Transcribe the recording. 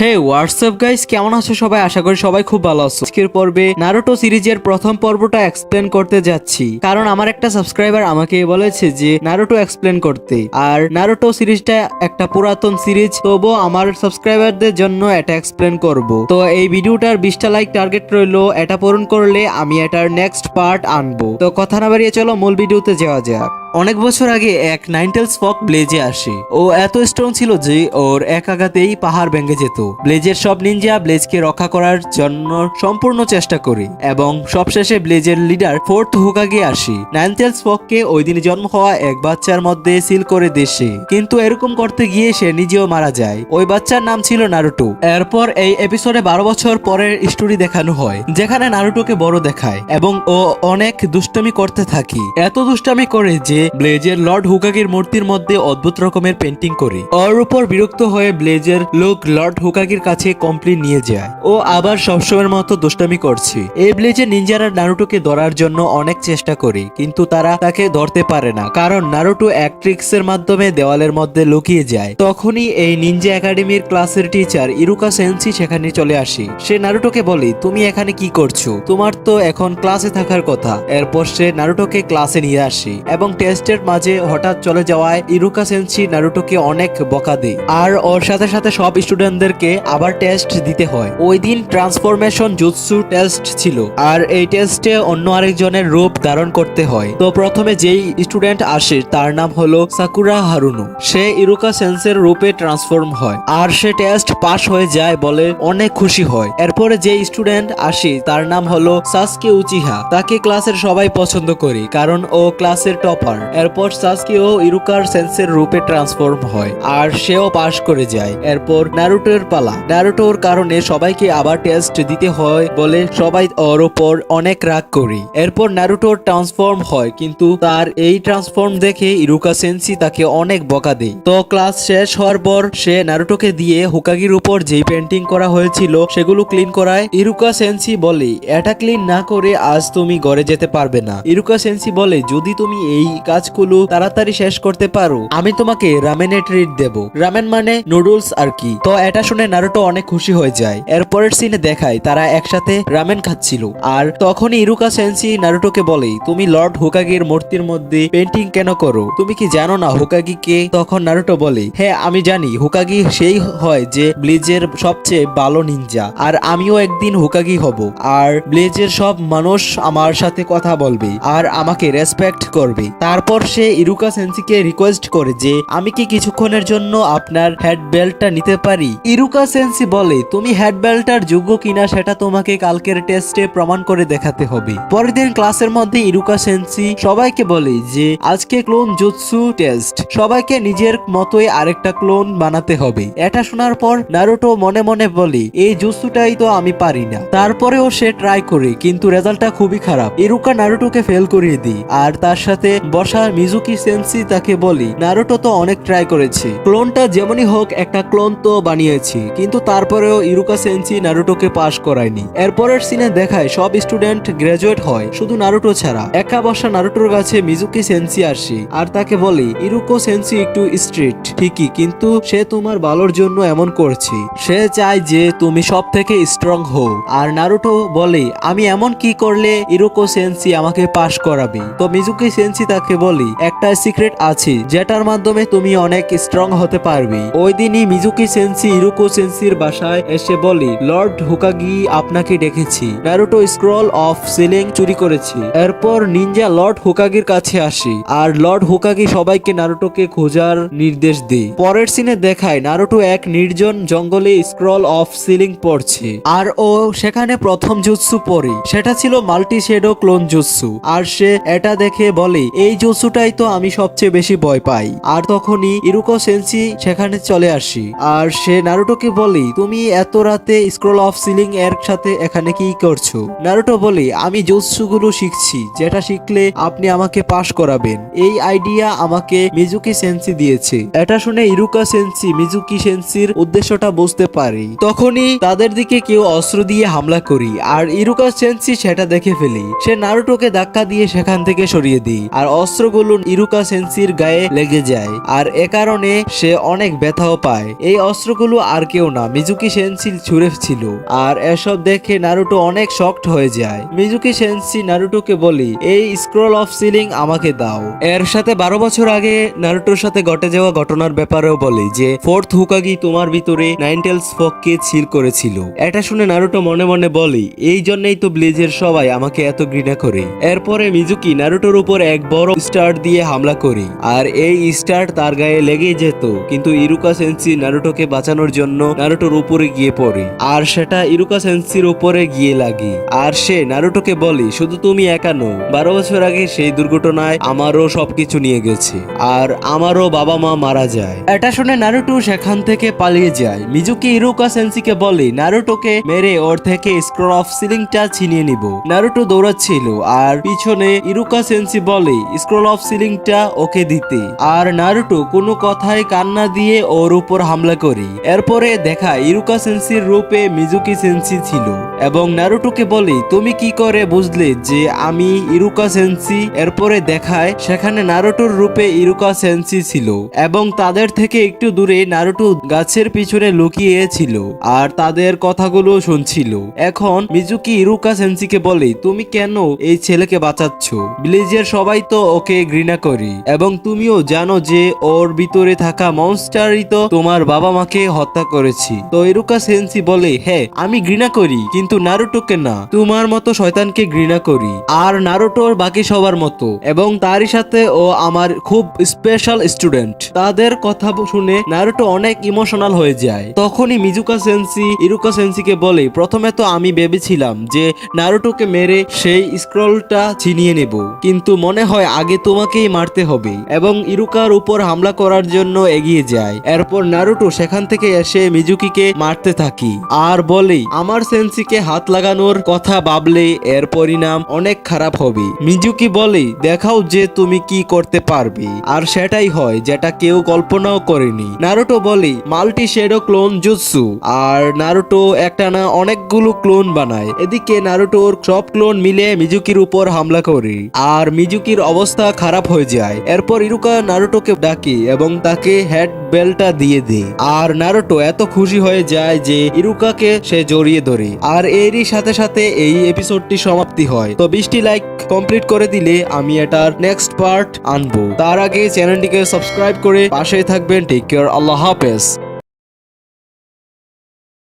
হে WhatsApp guys কেমন আছো সবাই? আশা করি সবাই খুব ভালো আছো। আজকের পর্বে নারুটো সিরিজের প্রথম পর্বটা এক্সপ্লেন করতে যাচ্ছি। কারণ আমার একটা সাবস্ক্রাইবার আমাকে বলেছে যে নারুটো এক্সপ্লেন করতে। আর নারুটো সিরিজটা একটা পুরাতন সিরিজ, তবুও আমার সাবস্ক্রাইবারদের জন্য এটা এক্সপ্লেন করব। তো এই ভিডিওটার বিশটা লাইক টার্গেট রইল, এটা পূরণ করলে আমি এটার নেক্সট পার্ট আনব। তো কথা না বাড়িয়ে চলো, মূল ভিডিওতে যাওয়া যাক। অনেক বছর আগে এক নাইনটেলস ফক ব্লেজে আসে। ও এত স্ট্রং ছিল যে ওর এক আঘাতেই পাহাড় ভেঙে যেত। ব্লেজের সব নিনজা ব্লেজকে রক্ষা করার জন্য সম্পূর্ণ চেষ্টা করে এবং সবশেষে ব্লেজের লিডার ফোর্থ হুকাগে আসে। নাইনটেলস ফককে ওই দিন জন্ম হওয়া এক বাচ্চার মধ্যে সিল করে দেশে কিন্তু এরকম করতে গিয়ে সে নিজেও মারা যায়। ওই বাচ্চার নাম ছিল নারুটো। এরপর এই এপিসোডে বারো বছর পরের স্টোরি দেখানো হয়, যেখানে নারুটোকে বড় দেখায় এবং ও অনেক দুষ্টামি করতে থাকি। এত দুষ্টামি করে যে ব্লেজের লর্ড হুকাগির মূর্তির মধ্যে অদ্ভুত রকমের পেন্টিং করে। ওর উপর বিরক্ত হয়ে ব্লেজের লোক লর্ড হুকাগির কাছে কমপ্লেন নিয়ে যায়। ও আবার সবসময়ের মতো দুষ্টামি করছে। এই ব্লেজের নিনজারা নারুটোকে ধরার জন্য অনেক চেষ্টা করে, কিন্তু তারা তাকে ধরতে পারে না। কারণ নারুটো এক ট্রিক্সের মাধ্যমে দেওয়ালের মধ্যে লুকিয়ে যায়। তখনই এই নিনজা একাডেমির ক্লাসের টিচার ইরুকা সেন্সি সেখানে চলে আসে। সে নারুটোকে বলে, তুমি এখানে কি করছ? তোমার তো এখন ক্লাসে থাকার কথা। এরপর সে নারুটোকে ক্লাসে নিয়ে আসে এবং টেস্টের মাঝে হঠাৎ চলে যাওয়ায় ইরুকা সেন্সি নারুটোকে অনেক বকা দেয়। আর ওর সাথে সাথে সব স্টুডেন্টদেরকে আবার টেস্ট দিতে হয়। ওই দিন ট্রান্সফরমেশন জুৎসু টেস্ট ছিল। আর এই টেস্টে অন্য আরেকজনের রূপ ধারণ করতে হয়। তো প্রথমে যেই স্টুডেন্ট আসে, তার নাম হলো সাকুরা হারুনু। সে ইরুকা সেন্সের রূপে ট্রান্সফর্ম হয়। আর সে টেস্ট পাস হয়ে যায় বলে অনেক খুশি হয়। এরপরে যে স্টুডেন্ট আসে, তার নাম হলো সাসকে উচিহা। তাকে ক্লাসের সবাই পছন্দ করে, কারণ ও ক্লাসের টপার এরপর সাসকেও ইরুকার সেন্সের রূপে ট্রান্সফর্ম হয় আর সেও পাস করে যায়। এরপর নারুটোর পালা। নারুটোর কারণে সবাইকে আবার টেস্ট দিতে হয় বলে সবাই ওর ওপর অনেক রাগ করে। এরপর নারুটোর ট্রান্সফর্ম হয় কিন্তু তার এই ট্রান্সফর্ম দেখে ইরুকা সেন্সি তাকে অনেক বকা দেয়। তো ক্লাস শেষ হওয়ার পর সে নারুটোকে দিয়ে হুকাগির উপর যেই পেন্টিং করা হয়েছিল সেগুলো ক্লিন করায় ইরুকা সেন্সি বলে, এটা ক্লিন না করে আজ তুমি ঘরে যেতে পারবে না। ইরুকা সেন্সি বলে, যদি তুমি এই কাজগুলো তাড়াতাড়ি শেষ করতে পারো। আমি তোমাকে রামেনে ট্রিট দেব। রামেন মানে নুডলস আর কি। তো এটা শুনে নারুটো অনেক খুশি হয়ে যায়। এরপরের সিনে দেখায় তারা একসাথে রামেন খাচ্ছিল। আর তখনই ইরুকা সেন্সি নারুটোকে বলে, তুমি লর্ড হুকাগির মূর্তির মধ্যে পেন্টিং কেন করো? তুমি কি জানো না হুকাগি কে তখন নারুটো বলে হ্যাঁ আমি জানি। হুকাগি সেই হয় যে ব্লিজের সবচেয়ে ভালো নিনজা আর আমিও একদিন হুকাগি হব। আর ব্লেজের সব মানুষ আমার সাথে কথা বলবে। আর আমাকে রেসপেক্ট করবে। তারপর সে ইরুকা সেন্সিকে রিকোয়েস্ট করে যে, আমি কি কিছুক্ষণের জন্য আপনার হেড বেল্টটা নিতে পারি? ইরুকা সেন্সি বলে, তুমি হেড বেল্টটার যোগ্য কিনা সেটা তোমাকে কালকের টেস্টে প্রমাণ করে দেখাতে হবে। পরের দিন ক্লাসের মধ্যে ইরুকা সেন্সি সবাইকে বলে যে, আজকে ক্লোন জুৎসু টেস্ট সবাইকে নিজের মতোই আরেকটা ক্লোন বানাতে হবে। এটা শোনার পর নারুটো মনে মনে বলে এই জুৎসুটাই তো আমি পারি না। তারপরেও সে ট্রাই করে, কিন্তু রেজাল্টটা খুবই খারাপ। ইরুকা নারুটোকে ফেল করিয়ে দিই আর তার সাথে বসা মিজুকি সেন্সি তাকে বলি, নারুটো তো অনেক ট্রাই করেছে। ক্লোনটা যেমনই হোক একটা ক্লোন তো বানিয়েছি, কিন্তু তারপরেও ইরুকা সেন্সি নারুটোকে পাশ করায়নি। এরপরের সিনে দেখায় সব স্টুডেন্ট গ্রাজুয়েট হয়, শুধু নারুটো ছাড়া। একা বসা নারুটোর কাছে মিজুকি সেন্সি আসে, আর তাকে বলে, ইরুকো সেন্সি একটু স্ট্রিক্ট ঠিকই, কিন্তু সে তোমার ভালোর জন্য এমন করছে। সে চায় যে তুমি সব থেকে স্ট্রং হও। আর নারুটো বলে, আমি এমন কি করলে ইরুকো সেন্সি আমাকে পাশ করাবে? তো মিজুকি সেন্সি তাকে বলি একটা সিক্রেট আছে, যেটার মাধ্যমে তুমি অনেক স্ট্রং হতে পারবে। ওই দিনই মিজুকি সেন্সি ইরুকো সেন্সির বাসায় এসে বলি, লর্ড হুকাগি, আপনাকে ডেকেছি। নারুটো স্ক্রল অফ সিলিং চুরি করেছে। এরপর নিনজা লর্ড হুকাগির কাছে আসে, আর লর্ড হুকাগি সবাইকে নারুটোকে খোঁজার নির্দেশ দেয়। পরের সিনে দেখায় নারুটো এক নির্জন জঙ্গলে স্ক্রল অফ সিলিং পড়ছে। আর ও সেখানে প্রথম জুৎসু পড়ে। সেটা ছিল মাল্টি শেডো ক্লোন জুৎসু আর সে এটা দেখে বলে, এই জুৎসুটাই তো আমি সবচেয়ে বেশি ভয় পাই। আর তখনই ইরুকো সেন্সি সেখানে চলে আসি। আর সে নারুটোকে বলে, তুমি এত রাতে স্ক্রল অফ সিলিং এর সাথে এখানে কি করছ? নারুটো বলে, আমি জুৎসুগুলো শিখছি, যেটা শিখলে আপনি আমাকে পাশ করাবেন। এই আইডিয়া আমাকে মিজুকি সেন্সি দিয়েছে। এটা শুনে ইরুকা সেন্সি মিজুকি সেন্সির উদ্দেশ্যটা বুঝতে পারে। তখনই তাদের দিকে কেউ অস্ত্র দিয়ে হামলা করি, আর ইরুকা সেন্সি সেটা দেখে ফেলি। সে নারুটোকে ধাক্কা দিয়ে সেখান থেকে সরিয়ে দিই, আর অস্ত্রগুলো ইরুকা সেন্সির গায়ে লেগে যায়, আর এ কারণে সে অনেক ব্যথাও পায়। এই অস্ত্রগুলো আর কেউ না, মিজুকি সেন্সিল ছুঁড়ে ছিল, আর এসব দেখে নারুটো অনেক শকড হয়ে যায়। মিজুকি সেন্সি নারুটোকে বলি, এই স্ক্রল অফ সিলিং আমাকে দাও। এর সাথে বারো বছর আগে নারুটোর সাথে ঘটে যাওয়া ঘটনার ব্যাপারেও বলে যে, ফোর্থ হুকাগি তোমার ভিতরে নাইনটেলস ফককে ছিল করেছিল। এটা শুনে নারুটো মনে মনে বলে, এই জন্যই তো ব্লেজের সবাই আমাকে এত ঘৃণা করে। এরপরে মিজুকি নারুটোর উপর এক বড় স্টার দিয়ে হামলা করে। আর এই স্টার তার গায়ে লেগেই যেত, কিন্তু ইরুকা সেন্সি নারুটোকে বাঁচানোর জন্য নারুটোর উপরে গিয়ে পড়ে। আর সেটা ইরুকা সেন্সির উপরে গিয়ে লাগে। আর সে নারুটোকে বলে, শুধু তুমি একা নও। বারো বছর আগে সেই দুর্ঘটনায় আমারও সবকিছু নিয়ে গেছে। আর আমারও বাবা মা মারা যায়। এটা শুনে নারুটো সেখান থেকে পালিয়ে যায়। মিজুকি ইরুকা সেন্সিকে বলে, নারুটোকে মেরে ওর থেকে স্ক্রল অফ সিলিংটা ছিনিয়ে নিব। নারুটো দৌড়াচ্ছিল, আর পিছনে ইরুকা সেন্সি বলে স্ক্রল অফ সিলিংটা ওকে দিতে। আর নারুটো কোনো কথায় কান্না দিয়ে ওর উপর হামলা করে। এরপরে দেখা ইরুকা সেন্সির রূপে মিজুকি সেন্সি ছিল। এবং নারুটোকে বলে, তুমি কি করে বুঝলে যে আমি ইরুকা সেন্সি? এরপরে দেখায়, সেখানে নারুটোর রূপে ইরুকা সেন্সি ছিল। এবং তাদের থেকে একটু দূরে নারুটো গাছের পিছনে লুকিয়ে ছিল আর তাদের কথাগুলো শুনছিল। এখন মিজুকি ইরুকা সেন্সিকে বলে, তুমি কেন এই ছেলেকে বাঁচাচ্ছ? ব্লিজের সবাই তো ওকে ঘৃণা করি। এবং তুমিও জানো যে ওর ভিতরে থাকা মনস্টারই তো তোমার বাবা মাকে হত্যা করেছি। তো ইরুকা সেন্সি বলে হ্যাঁ আমি ঘৃণা করি, কিন্তু নারুটোকে না। তোমার মতো শয়তানকে ঘৃণা করি। আর নারুটোর বাকি সবার মতো। এবং তারই সাথে ও আমার খুব স্পেশাল স্টুডেন্ট তাদের কথা শুনে নারুটো অনেক ইমোশনাল হয়ে যায়। তখনই মিজুকা সেন্সি, ইরুকা সেন্সিকে বলে, প্রথমে তো আমি ভেবেছিলাম যে নারুটোকে মেরে সেই স্ক্রলটা ছিনিয়ে নেব। কিন্তু মনে হয় তোমাকেই মারতে হবে এবং ইরুকার উপর হামলা করার জন্য এগিয়ে যায়। এরপর নারুটো সেখান থেকে এসে মিজুকিকে মারতে থাকি। আর বলে, আমার সেন্সিকে হাত লাগানোর কথা ভাবলে এর পরিণাম অনেক খারাপ হবে। মিজুকি বলে, দেখাও যে তুমি কি করতে পারবে। আর সেটাই হয় যেটা কেউ কল্পনাও করেনি। নারুটো বলে, মাল্টি শেডো ক্লোন জুৎসু। আর নারুটো একটা না অনেকগুলো ক্লোন বানায়। এদিকে নারুটোর সব ক্লোন মিলে মিজুকির উপর হামলা করে। আর মিজুকির অবস্থা খারাপ হয়ে যায়। এরপর ইরুকা নারুটোকে ডাকে এবং তাকে হেড বেলটা দিয়ে দেয়। আর নারুটো এত খুশি হয়ে যায় যে ইরুকাকে সে জড়িয়ে ধরে। আর এরই সাথে সাথে এই এপিসোডটি সমাপ্তি হয়। তো বিশটি লাইক কমপ্লিট করে দিলে আমি এটার নেক্সট পার্ট আনব। তার আগে চ্যানেলটিকে সাবস্ক্রাইব করে পাশেই থাকবেন। টেক কেয়ার আল্লাহ হাফেজ।